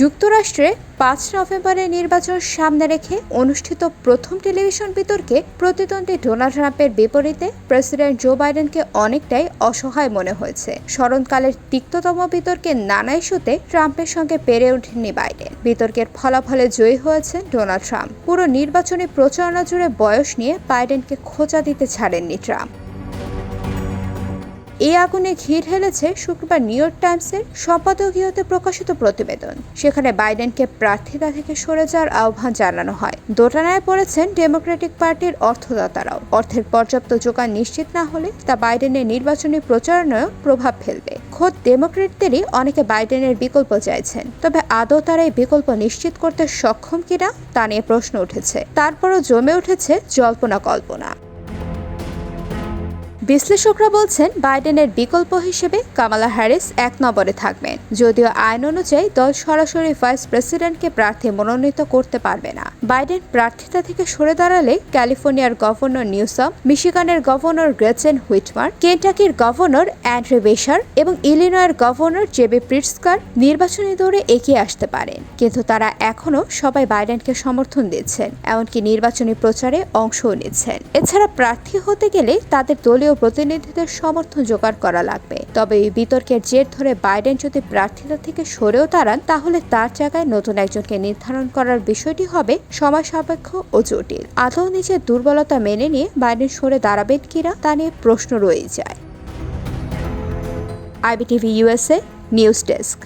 যুক্তরাষ্ট্রে পাঁচ নভেম্বরের নির্বাচন সামনে রেখে অনুষ্ঠিত প্রথম টেলিভিশন বিতর্কে প্রতিদ্বন্দ্বী ডোনাল্ড ট্রাম্পের বিপরীতে প্রেসিডেন্ট জো বাইডেনকে অনেকটাই অসহায় মনে হয়েছে। স্মরণকালের তিক্ততম বিতর্কে নানা ইস্যুতে ট্রাম্পের সঙ্গে পেরে ওঠেননি বাইডেন। বিতর্কের ফলাফলে জয়ী হয়েছেন ডোনাল্ড ট্রাম্প। পুরো নির্বাচনী প্রচারণা জুড়ে বয়স নিয়ে বাইডেনকে খোঁচা দিতে ছাড়েননি ট্রাম্প। এই আগুনে ঘি ঢেলেছে শুক্রবার নিউ ইয়র্ক টাইমসের সম্পাদকীয়তে প্রকাশিত প্রতিবেদন। সেখানে বাইডেনকে প্রার্থিতা থেকে সরে যাওয়ার আহ্বান জানানো হয়। দোটানায় পড়েছেন ডেমোক্রেটিক পার্টির অর্থদাতারাও। অর্থের পর্যাপ্ত যোগান নিশ্চিত না হলে তা বাইডেনের নির্বাচনী প্রচারণায়ও প্রভাব ফেলবে। খোদ ডেমোক্রেটদেরই অনেকে বাইডেনের বিকল্প চাইছেন। তবে আদৌ তারা এই বিকল্প নিশ্চিত করতে সক্ষম কিনা তা নিয়ে প্রশ্ন উঠেছে। তারপরও জমে উঠেছে জল্পনা কল্পনা। বিশ্লেষকরা বলছেন, বাইডেনের বিকল্প হিসেবে কামালা হ্যারিস এক নম্বরে থাকবেন। যদিও আইন অনুযায়ী দল সরাসরি ভাইস প্রেসিডেন্টকে প্রার্থী মনোনীত করতে পারবে না। বাইডেন প্রার্থিতা থেকে সরে দাঁড়ালে ক্যালিফোর্নিয়ার গভর্নর নিউসাম, মিশিগানের গভর্নর গ্রেচেন হুইটমার, কেন্টাকির গভর্নর অ্যান্ড্রে বেশার এবং ইলিনয়ের গভর্নর জেবি প্রিটস্কার নির্বাচনী দৌড়ে এগিয়ে আসতে পারেন। কিন্তু তারা এখনও সবাই বাইডেনকে সমর্থন দিচ্ছেন, এমনকি নির্বাচনী প্রচারে অংশও নিচ্ছেন। এছাড়া প্রার্থী হতে গেলে তাদের দলীয় প্রতিনিধিদের সমর্থন জোগাড় করা লাগবে। তবে এই বিতর্কের জের ধরে বাইডেন যদি প্রার্থিতা থেকে সরেও দাঁড়ান, তাহলে তার জায়গায় নতুন একজনকে নির্ধারণ করার বিষয়টি হবে সময় সাপেক্ষ ও জটিল। আদৌ নিজের দুর্বলতা মেনে নিয়ে বাইডেন সরে দাঁড়াবেন কিনা, তা নিয়ে প্রশ্ন রয়ে যায়। IBTV USA news desk.